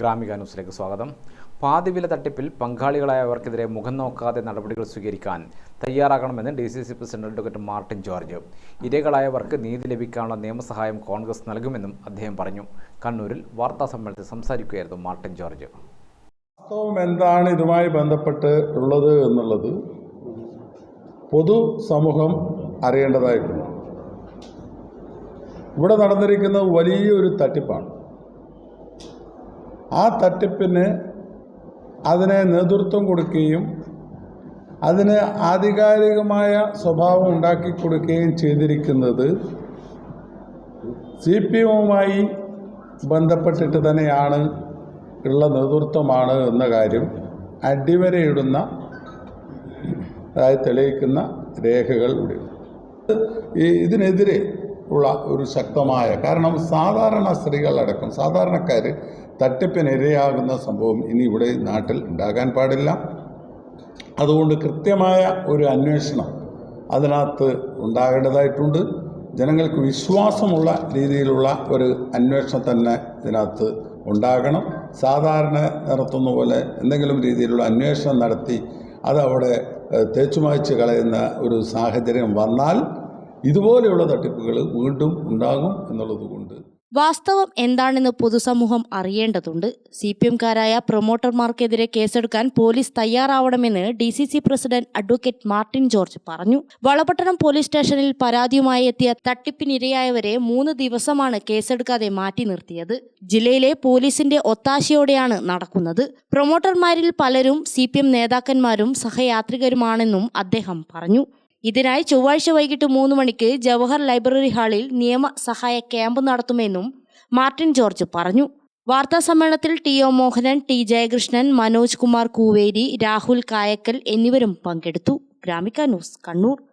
ഗ്രാമിക ന്യൂസിലേക്ക് സ്വാഗതം. പാതിവില തട്ടിപ്പിൽ പങ്കാളികളായവർക്കെതിരെ മുഖം നോക്കാതെ നടപടികൾ സ്വീകരിക്കാൻ തയ്യാറാകണമെന്ന് D C C president advocate Martin George. ഇരകളായവർക്ക് നീതി ലഭിക്കാനുള്ള നിയമസഹായം കോൺഗ്രസ് നൽകുമെന്നും അദ്ദേഹം പറഞ്ഞു. കണ്ണൂരിൽ വാർത്താ സമ്മേളനത്തിൽ സംസാരിക്കുകയായിരുന്നു മാർട്ടിൻ ജോർജ്. വാസ്തവം എന്താണ് ഇതുമായി ബന്ധപ്പെട്ട് ഉള്ളത് എന്നുള്ളത് പൊതു സമൂഹം അറിയേണ്ടതായിട്ടുണ്ട്. ഇവിടെ നടന്നിരിക്കുന്ന വലിയൊരു തട്ടിപ്പാണ്. ആ തട്ടിപ്പിന് അതിനെ നേതൃത്വം കൊടുക്കുകയും അതിന് ആധികാരികമായ സ്വഭാവം ഉണ്ടാക്കി കൊടുക്കുകയും ചെയ്തിരിക്കുന്നത് സി പി എമ്മുമായി ബന്ധപ്പെട്ടിട്ട് തന്നെയാണ് ഉള്ള നേതൃത്വമാണ് എന്ന കാര്യം അടിവരയിടുന്ന അതായത് തെളിയിക്കുന്ന രേഖകൾ ഇതിനെതിരെ ഉള്ള ഒരു ശക്തമായ കാരണം സാധാരണ സ്ത്രീകളടക്കം സാധാരണക്കാർ തട്ടിപ്പിനിരയാകുന്ന സംഭവം ഇനി ഇവിടെ നാട്ടിൽ ഉണ്ടാകാൻ പാടില്ല. അതുകൊണ്ട് കൃത്യമായ ഒരു അന്വേഷണം അതിനകത്ത് ഉണ്ടാകേണ്ടതായിട്ടുണ്ട്. ജനങ്ങൾക്ക് വിശ്വാസമുള്ള രീതിയിലുള്ള ഒരു അന്വേഷണം തന്നെ ഇതിനകത്ത് ഉണ്ടാകണം. സാധാരണ നടത്തുന്ന പോലെ എന്തെങ്കിലും രീതിയിലുള്ള അന്വേഷണം നടത്തി അതവിടെ തേച്ചുമായ്ച്ച് കളയുന്ന ഒരു സാഹചര്യം വന്നാൽ ഇതുപോലെയുള്ള തട്ടിപ്പുകൾ വീണ്ടും ഉണ്ടാകും എന്നുള്ളതുകൊണ്ട് വാസ്തവം എന്താണെന്ന് പൊതുസമൂഹം അറിയേണ്ടതുണ്ട്. സി പി എംകാരായ പ്രൊമോട്ടർമാർക്കെതിരെ കേസെടുക്കാൻ police തയ്യാറാവണമെന്ന് D C C president advocate Martin George പറഞ്ഞു. വളപട്ടണം പോലീസ് സ്റ്റേഷനിൽ പരാതിയുമായി എത്തിയ തട്ടിപ്പിനിരയായവരെ മൂന്ന് ദിവസമാണ് കേസെടുക്കാതെ മാറ്റി നിർത്തിയത്. ജില്ലയിലെ പോലീസിന്റെ ഒത്താശയോടെയാണ് നടക്കുന്നത്. പ്രൊമോട്ടർമാരിൽ പലരും സി നേതാക്കന്മാരും സഹയാത്രികരുമാണെന്നും അദ്ദേഹം പറഞ്ഞു. ഇതിനായി ചൊവ്വാഴ്ച വൈകിട്ട് മൂന്ന് മണിക്ക് ജവഹർ ലൈബ്രറി ഹാളിൽ നിയമ സഹായ ക്യാമ്പ് നടത്തുമെന്നും മാർട്ടിൻ ജോർജ് പറഞ്ഞു. വാർത്താ സമ്മേളനത്തിൽ T O Mohanan T Jayakrishnan Manoj Kumar Kooveri Rahul Kayakkal എന്നിവരും പങ്കെടുത്തു. ഗ്രാമിക ന്യൂസ് കണ്ണൂർ.